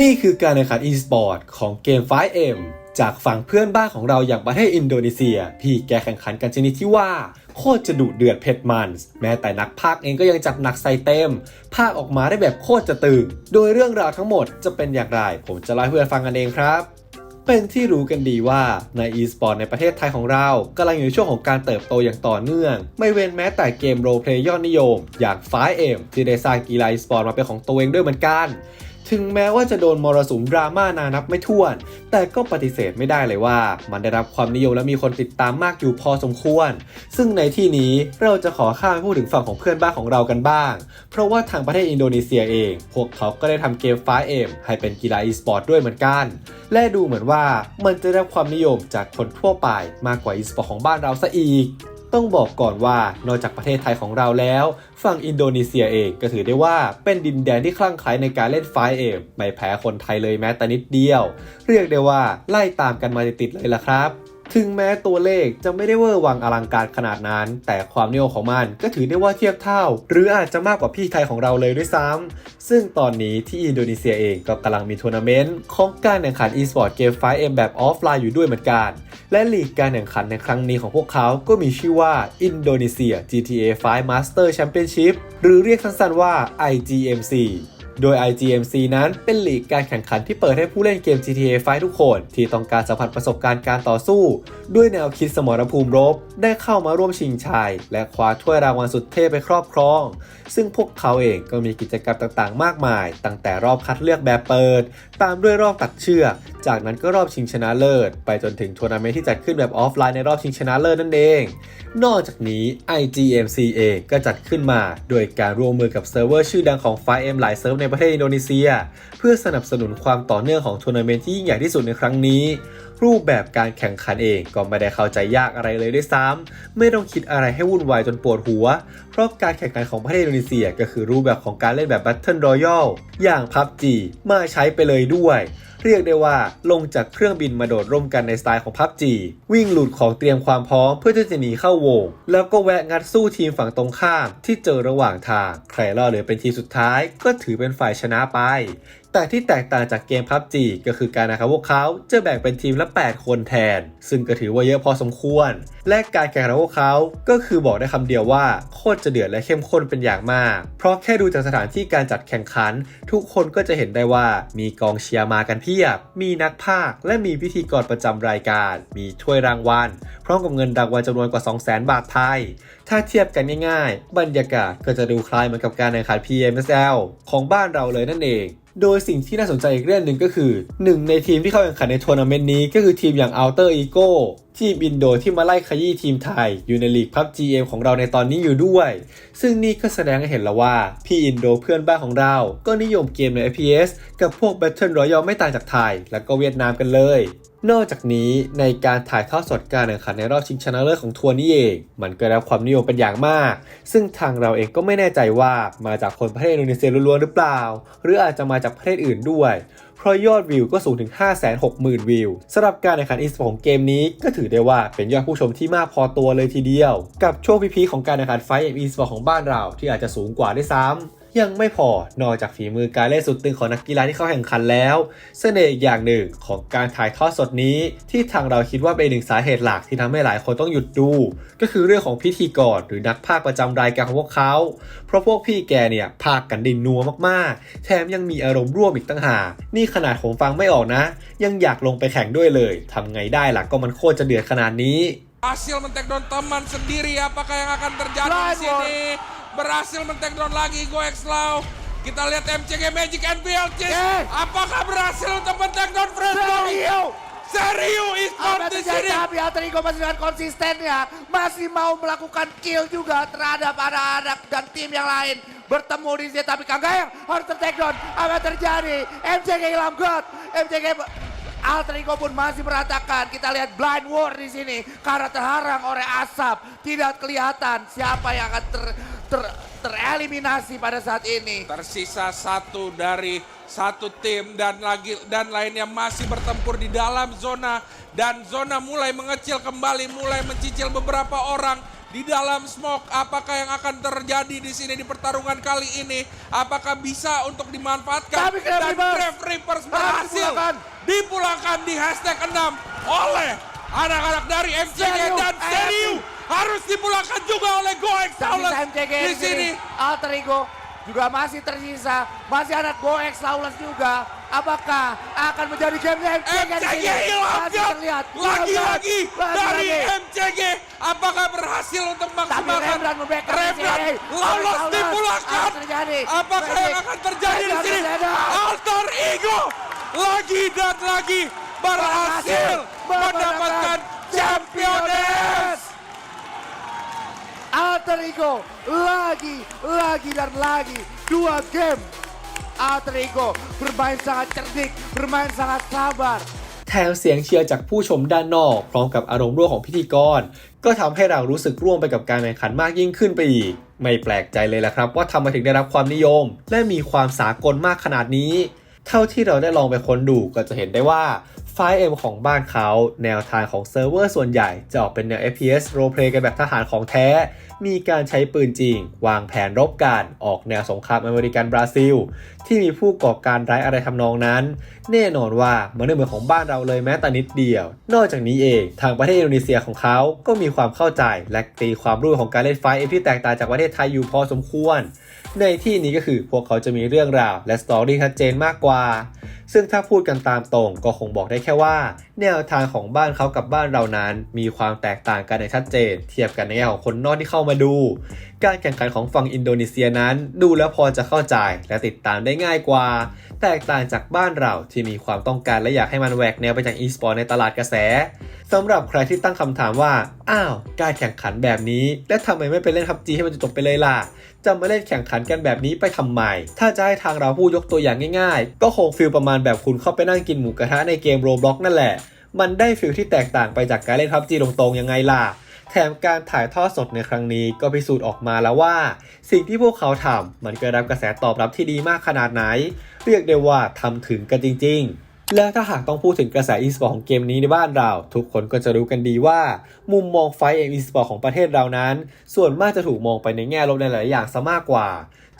นี่คือการแข่งขัน e-sport ของเกม 5M จากฝั่งเพื่อนบ้านของเราอย่างประเทศอินโดนีเซีย พี่แกแข่งขันกันชนิดที่ว่า โคตรจะดุเดือดเผ็ดมัน แม้แต่นักพากเองก็ยังจัดหนักใส่เต็ม ภาคออกมาได้แบบโคตรจะตึง โดยเรื่องราวทั้งหมดจะเป็นอย่างไร ผมจะเล่าให้เพื่อนฟังกันเองครับ เป็นที่รู้กันดีว่าใน e-sport ในประเทศไทยของเรากำลังอยู่ในช่วงของการเติบโตอย่างต่อเนื่อง ไม่เว้นแม้แต่เกมโรลเพลย์ยอดนิยม อย่าง 5M ที่ได้สร้างกีฬา e-sport มาเป็นของตัวเองด้วยเหมือนกัน ถึงแม้ว่าจะโดนมรสุมดราม่านานับไม่ถ้วน แต่ก็ปฏิเสธไม่ได้เลยว่า มันได้รับความนิยมและมีคนติดตามมากอยู่พอสมควร ซึ่งในที่นี้เราจะขอข้ามพูดถึงฝั่งของเพื่อนบ้านของเรากันบ้าง เพราะว่าทางประเทศอินโดนีเซียเอง พวกเขาก็ได้ทำเกม 5M ให้เป็นกีฬา e-sport ด้วยเหมือนกัน และดูเหมือนว่ามันจะได้รับความนิยมจากคนทั่วไปมากกว่า e-sport ของบ้านเราซะอีก ต้องบอกก่อนว่านอกจากประเทศไทยของเราแล้ว ฝั่งอินโดนีเซียเองก็ถือได้ว่าเป็นดินแดนที่คลั่งไคล้ในการเล่นไฟเอฟไม่แพ้คนไทยเลยแม้แต่นิดเดียว เรียกได้ว่าไล่ตามกันมาติดๆเลยล่ะครับ ถึงแม้ตัวเลขจะไม่ได้เวอร์วังอลังการขนาดนั้น แต่ความนิยมของมันก็ถือได้ว่าเทียบเท่า หรืออาจจะมากกว่าพี่ไทยของเราเลยด้วยซ้ำซึ่งตอนนี้ที่อินโดนีเซียเองก็กำลังมีทัวร์นาเมนต์ของการแข่งขัน e-sport เกม 5M แบบออฟไลน์อยู่ด้วยเหมือนกัน และลีกการแข่งขันในครั้งนี้ของพวกเขาก็มีชื่อว่า Indonesia GTA 5 Master Championship หรือเรียกสั้นๆว่า IGMC โดย IGMC นั้นเป็นลีกการแข่งขันที่เปิดให้ผู้เล่นเกม GTA 5 ทุกคน ที่ต้องการสัมผัสประสบการณ์การต่อสู้ ด้วยแนวคิดสมรภูมิรบ ได้เข้ามาร่วมชิงชัย และคว้าถ้วยรางวัลสุดเท่ไปครอบครอง ซึ่งพวกเขาเองก็มีกิจกรรมต่างๆ มากมาย ตั้งแต่รอบคัดเลือกแบบเปิด ตามด้วยรอบตัดเชือก จากนั้นก็รอบชิงชนะเลิศ ไปจนถึงทัวร์นาเมนต์ที่จัดขึ้นแบบออฟไลน์ในรอบชิงชนะเลิศนั่นเอง นอกจากนี้ IGMC เองก็จัดขึ้นมา โดยการร่วมมือกับเซิร์ฟเวอร์ชื่อดังของ 5M หลายเซิร์ฟในประเทศอินโดนีเซีย พื่อสนับสนุนความต่อเนื่องของทัวร์นาเมนต์ที่ยิ่งใหญ่ที่สุดในครั้งนี้ รูปแบบการแข่งขันเองก็ไม่ได้เข้าใจยากอะไรเลยด้วยซ้ำไม่ต้องคิดอะไรให้วุ่นวายจนปวดหัว เพราะการแข่งขันของประเทศอินโดนีเซียก็คือรูปแบบของการเล่นแบบ Battle Royale อย่าง PUBG มาใช้ไปเลยด้วย เรียกได้ว่าลงจากเครื่องบินมาโดดร่วมกันในสไตล์ของ PUBG วิ่งหลุดของเตรียมความพร้อมเพื่อที่จะหนีเข้าวง แล้วก็แวะงัดสู้ทีมฝั่งตรงข้ามที่เจอระหว่างทาง ใครรอดเหลือเป็นทีมสุดท้ายก็ถือเป็นฝ่ายชนะไปแต่ที่แตกต่างจากเกม PUBG ก็คือการนะครับพวกเขาจะแบ่งเป็นทีมละ 8 คนแทน ซึ่งก็ถือว่าเยอะพอสมควร และการแข่งขันของพวกเขาก็คือบอกได้คำเดียวว่าโคตรจะเดือดและเข้มข้นเป็นอย่างมาก เพราะแค่ดูจากสถานที่การจัดแข่งขัน ทุกคนก็จะเห็นได้ว่ามีกองเชียร์มากันเพียบ มีนักพากย์และมีพิธีกรประจำรายการ มีถ้วยรางวัลพร้อมกับเงินรางวัลจำนวนกว่า 200,000 บาทไทย ถ้าเทียบกันง่ายๆ บรรยากาศก็จะดูคล้ายเหมือนกับการแข่งขัน PMSL ของบ้านเราเลยนั่นเอง โดยสิ่งที่น่าสนใจอีกเรื่องหนึ่งก็คือหนึ่งในทีมที่เข้าแข่งขันในทัวร์นาเมนต์นี้ก็คือทีมอย่าง Outer Ego ทีมอินโดที่มาไล่ขยี้ทีมไทย อยู่ในลีกพับ GM ของเราในตอนนี้อยู่ด้วย ซึ่งนี่ก็แสดงให้เห็นแล้วว่า พี่อินโดเพื่อนบ้านของเรา ก็นิยมเกมใน FPS กับพวก Battle Royale ไม่ต่างจากไทย และก็เวียดนามกันเลย นอกจากนี้ในการถ่ายทอดสดการแข่งขันในรอบชิงชนะเลิศของทัวร์นี้เอง มันก็ได้ความนิยมเป็นอย่างมาก ซึ่งทางเราเองก็ไม่แน่ใจว่ามาจากคนประเทศอินโดนีเซียล้วนๆหรือเปล่า หรืออาจจะมาจากประเทศอื่นด้วย เพราะยอดวิวก็สูงถึง 560,000 วิวสำหรับการแข่งขันอีสปอร์ตของเกมนี้ก็ถือได้ว่าเป็นยอดผู้ชมที่มากพอตัวเลยทีเดียว กับช่วงพีคของการแข่งขันไฟเอ็มอีสปอร์ตของบ้านเราที่อาจจะสูงกว่าด้วยซ้ำ ยังไม่พอนอกจากฝีมือการเล่นสุดตึงของนักกีฬาที่เข้าแข่งขันแล้ว เสน่ห์อีกอย่างหนึ่งของการถ่ายทอดสดนี้ ที่ทางเราคิดว่าเป็นหนึ่งสาเหตุหลักที่ทำให้หลายคนต้องหยุดดู ก็คือเรื่องของพิธีกรหรือนักพากย์ประจำรายการของพวกเขา เพราะพวกพี่แกเนี่ยพากย์กันดินนัวมากๆ แถมยังมีอารมณ์ร่วมอีกตั้งหากนี่ขนาดผมฟังไม่ออกนะ ยังอยากลงไปแข่งด้วยเลยทำไงได้ล่ะก็มันโคตรจะเดือดขนาดนี้ Berhasil men-takedown teman sendiri. Apakah yang akan terjadi di Blind sini? Berhasil men-takedown lagi Go Slow. Kita lihat MCG Magic and BLC. Yes. Apakah berhasil untuk men-takedown Fresno? Serius. Serius Apa e-sport yang di sini. Tapi Alter Ego masih dengan konsistennya masih mau melakukan kill juga terhadap anak-anak dan tim yang lain bertemu di sini tapi Kagayang harus ter down. Apa terjadi? MCG hilang God. MCG Alter Ego pun masih berantakan. Kita lihat blind war di sini karena terharang oleh asap. Tidak kelihatan siapa yang akan ter, ter- tereliminasi pada saat ini. Tersisa satu dari satu tim dan lagi dan lainnya masih bertempur di dalam zona dan zona mulai mengecil kembali, mulai mencicil beberapa orang di dalam smoke. Apakah yang akan terjadi di sini di pertarungan kali ini? Apakah bisa untuk dimanfaatkan? Tapi dan Reapers. Grave Reapers Dragon. dipulangkan di hashtag 6 oleh anak-anak dari MCG dan eh, Seriu harus dipulangkan juga oleh Goex Saulas di sini. Alter Ego juga masih tersisa. Masih ada Goex Lawless juga. Apakah akan menjadi game MCG di MCG Masih terlihat. lagi-lagi dari. MCG apakah berhasil untuk maksimalkan Rembrandt lolos dipulangkan apakah yang akan terjadi di sini. Alter Ego lagi dan lagi berhasil mendapatkan championess Alter Ego lagi, lagi dan lagi dua game. Alter Ego bermain sangat cerdik, bermain sangat sabar. แถมเสียงเชียร์จากผู้ชมด้านนอก พร้อมกับอารมณ์ร่วมของพิธีกร ก็ทำให้เรารู้สึกร่วมไปกับการแข่งขันมากยิ่งขึ้นไปอีก ไม่แปลกใจเลยละครับ ว่าทำไมถึงได้รับความนิยม และมีความสากลมากขนาดนี้ เท่าที่เราได้ลองไปค้นดูก็จะเห็นได้ว่า 5M ของบ้านเขาแนวทางของเซิร์ฟเวอร์ส่วนใหญ่จะออกเป็นแนว FPS roleplay กันแบบทหารของแท้ มีการใช้ปืนจริง วางแผนรบกันออกแนวสงครามอเมริกันบราซิล ที่มีผู้ก่อการร้ายอะไรทำนองนั้น แน่นอนว่ามันไม่เหมือนของบ้านเราเลยแม้แต่นิดเดียว นอกจากนี้เอง ทางประเทศอินโดนีเซียของเขาก็มีความเข้าใจและตีความรู้ของการเล่นไฟเอ็มที่แตกต่างจากประเทศไทยอยู่พอสมควร ในที่นี้ก็คือพวกเขาจะมีเรื่องราวและสตอรี่ชัดเจนมากกว่าซึ่งถ้าพูดกันตามตรงก็คงบอกได้แค่ว่า แนวทางของบ้านเขากับบ้านเรานั้น มีความแตกต่างกันอย่างชัดเจน เทียบกันในแง่ของคนนอกที่เข้ามาดู การแข่งขันของฝั่งอินโดนีเซียนั้น ดูแล้วพอจะเข้าใจและติดตามได้ง่ายกว่า แตกต่างจากบ้านเราที่มีความต้องการและอยากให้มันแหวกแนวไปจากอีสปอร์ตในตลาดกระแส สำหรับใครที่ตั้งคำถามว่า อ้าว การแข่งขันแบบนี้ แล้วทำไมไม่ไปเล่นพับจีให้มันจบไปเลยล่ะ จะมาเล่นแข่งขันกันแบบนี้ไปทำไม ถ้าจะให้ทางเราพูดยกตัวอย่างง่ายๆ ก็คงฟีลประมาณแบบคุณเข้าไปนั่งกินหมูกระทะในเกมโรบล็อกนั่นแหละ มันได้ฟีลที่แตกต่างไปจากการเล่นพับจีตรงๆยังไงล่ะแถมการถ่ายทอดสดในครั้งนี้ก็พิสูจน์ออกมาแล้วว่า สิ่งที่พวกเขาทำมันก็ได้รับกระแสตอบรับที่ดีมากขนาดไหน เรียกได้ว่าทำถึงกันจริง ๆ แล้วถ้าหากต้องพูดถึงกระแสอีสปอร์ตของเกมนี้ในบ้านเรา ทุกคนก็จะรู้กันดีว่า มุมมองไฟเอ็มอีสปอร์ตของประเทศเรานั้น ส่วนมากจะถูกมองไปในแง่ลบในหลายๆอย่างซะมากกว่า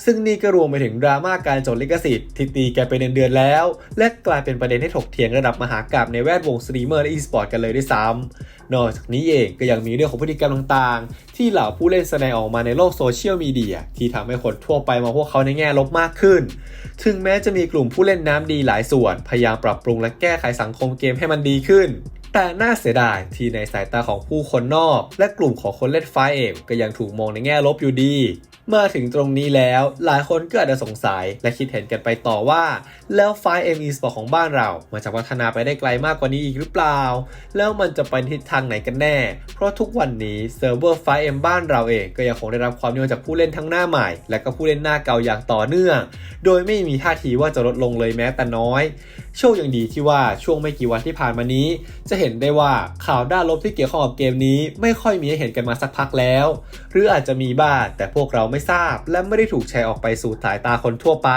ซึ่งนี่ก็รวมไปถึงดราม่าการจดลิขสิทธิ์ที่ตีกันไปเดือนๆแล้ว และกลายเป็นประเด็นให้ถกเถียงระดับมหากราพย์ในแวดวงสตรีมเมอร์และอีสปอร์ตกันเลยด้วยซ้ำนอกจากนี้เองก็ยังมีเรื่องของพฤติกรรมต่างๆ ที่เหล่าผู้เล่นแสดงออกมาในโลกโซเชียลมีเดียที่ทำให้คนทั่วไปมองพวกเขาในแง่ลบมากขึ้น ถึงแม้จะมีกลุ่มผู้เล่นน้ำดีหลายส่วน พยายามปรับปรุงและแก้ไขสังคมเกมให้มันดีขึ้นแต่น่าเสียดายที่ในสายตาของผู้คนนอก และกลุ่มของคนเล่นไฟเองก็ยังถูกมองในแง่ลบอยู่ดี มาถึงตรงนี้แล้ว หลายคนก็อาจจะสงสัยและคิดเห็นกันไปต่อว่า แล้วไฟเอ็มอีสปอร์ของบ้านเรา มันจะพัฒนาไปได้ไกลมากกว่านี้อีกหรือเปล่า แล้วมันจะไปทิศทางไหนกันแน่ เพราะทุกวันนี้เซิร์ฟเวอร์ไฟเอ็มบ้านเราเองก็ยังคงได้รับความนิยมจากผู้เล่นทั้งหน้าใหม่ และก็ผู้เล่นหน้าเก่าอย่างต่อเนื่อง โดยไม่มีท่าทีว่าจะลดลงเลยแม้แต่น้อย โชคยังดีที่ว่าช่วงไม่กี่วันที่ผ่านมานี้ จะเห็นได้ว่าข่าวด้านลบที่เกี่ยวข้องกับเกมนี้ ไม่ค่อยมีให้เห็นกันมาสักพักแล้ว หรืออาจจะมีบ้างแต่พวกเราไม่ทราบ และไม่ได้ถูกแชร์ออกไปสู่สายตาคนทั่วไป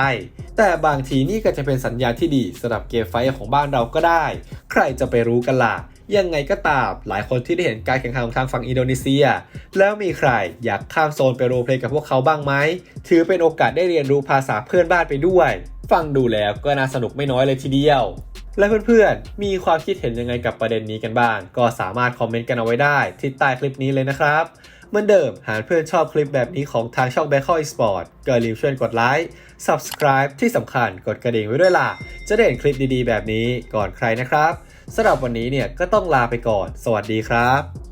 แต่บางทีนี่ก็จะเป็นสัญญาณที่ดีสำหรับเกมไฟของบ้านเราก็ได้ ใครจะไปรู้กันล่ะยังไงก็ตามหลายคนที่ได้เห็นการแข่งขันของทางฝั่งอินโดนีเซีย แล้วมีใครอยากข้ามโซนไปโรเพลกับพวกเขาบ้างไหม ถือเป็นโอกาสได้เรียนรู้ภาษาเพื่อนบ้านไปด้วย ฟังดูแล้วก็น่าสนุกไม่น้อยเลยทีเดียว และเพื่อนๆ มีความคิดเห็นยังไงกับประเด็นนี้กันบ้าง ก็สามารถคอมเมนต์กันเอาไว้ได้ที่ใต้คลิปนี้เลยนะครับ เหมือนเดิม หากเพื่อนชอบคลิปแบบนี้ของทางช่อง b a c k e Sport ก็อย่าลืมช่วยกดไลค์ Subscribe ที่สำคัญกดกระดิ่งไว้ด้วยล่ะ จะได้เห็นคลิปดีๆ แบบนี้ก่อนใครนะครับสำหรับวันนี้เนี่ยก็ต้องลาไปก่อน สวัสดีครับ